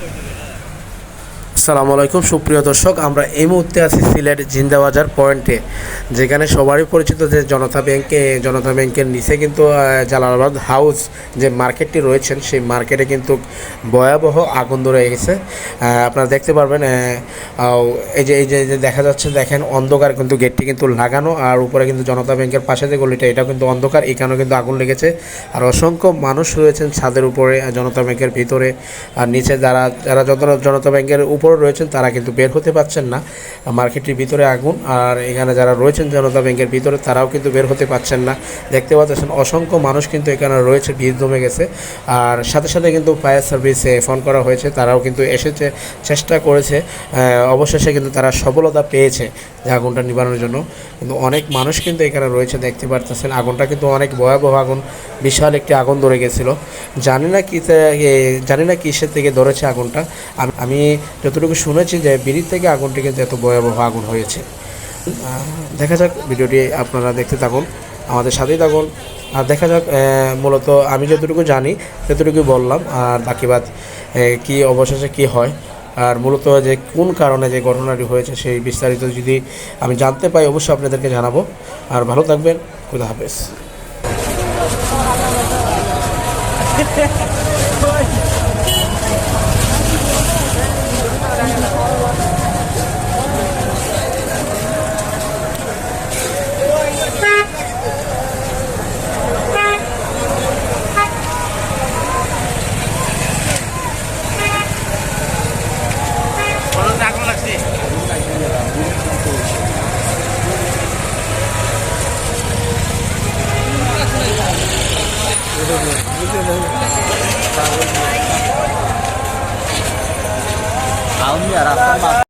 Thank you. আসসালামু আলাইকুম। সুপ্রিয় দর্শক, আমরা এই মুহূর্তে আছি সিলেট জিন্দাবাজার পয়েন্টে, যেখানে সবারই পরিচিত যে জনতা ব্যাংকে, জনতা ব্যাংকের নিচে কিন্তু জালালাবাদ হাউস যে মার্কেটটি রয়েছেন, সেই মার্কেটে কিন্তু ভয়াবহ আগুন ধরে গেছে। আপনারা দেখতে পারবেন এই যে এই যে দেখা যাচ্ছে, দেখেন অন্ধকার কিন্তু গেটটি কিন্তু লাগানো, আর উপরে কিন্তু জনতা ব্যাংকের পাশে যে গলিটা, এটাও কিন্তু অন্ধকার, এখানেও কিন্তু আগুন লেগেছে। আর অসংখ্য মানুষ রয়েছেন ছাদের উপরে জনতা ব্যাংকের ভিতরে, আর নিচে যারা যারা যত জনতা ব্যাংকের উপরে রয়েছেন তারা কিন্তু বের হতে পারছেন না। মার্কেটের ভিতরে আগুন আর এখানে যারা রয়েছেন জনতা ব্যাংকের ভিতরে তারাও কিন্তু বের হতে পারছেন না। দেখতে পাচ্ছেন অসংখ্য মানুষ কিন্তু এখানে রয়েছে, ভিড় জমে গেছে। আর সাথে সাথে কিন্তু ফায়ার সার্ভিসে ফোন করা হয়েছে, তারাও কিন্তু এসেছে, চেষ্টা করেছে। অবশেষে কিন্তু তারা সফলতা পেয়েছে যে আগুনটা নিবারণের জন্য। কিন্তু অনেক মানুষ কিন্তু এখানে রয়েছে, দেখতে পারতেছেন। আগুনটা কিন্তু অনেক ভয়াবহ আগুন, বিশাল একটি আগুন ধরে গেছিল। জানি না কি জানি না কিসের থেকে ধরেছে আগুনটা। আমি- আমি যতটুকু শুনেছি যে বিড়ির থেকে আগুনটি কিন্তু এত ভয়াবহ আগুন হয়েছে। দেখা যাক ভিডিওটি আপনারা দেখতে থাকুন, আমাদের সাথেই থাকুন। আর দেখা যাক মূলত আমি যতটুকু জানি ততটুকু বললাম। আর বাকি বাদ কি অবশেষে কি হয়, আর মূলত যে কোন কারণে যে ঘটনাটি হয়েছে সেই বিস্তারিত যদি আমি জানতে পাই, অবশ্যই আপনাদেরকে জানাব। আর ভালো থাকবেন, খুদা হাফেজ। আমি আর আপনার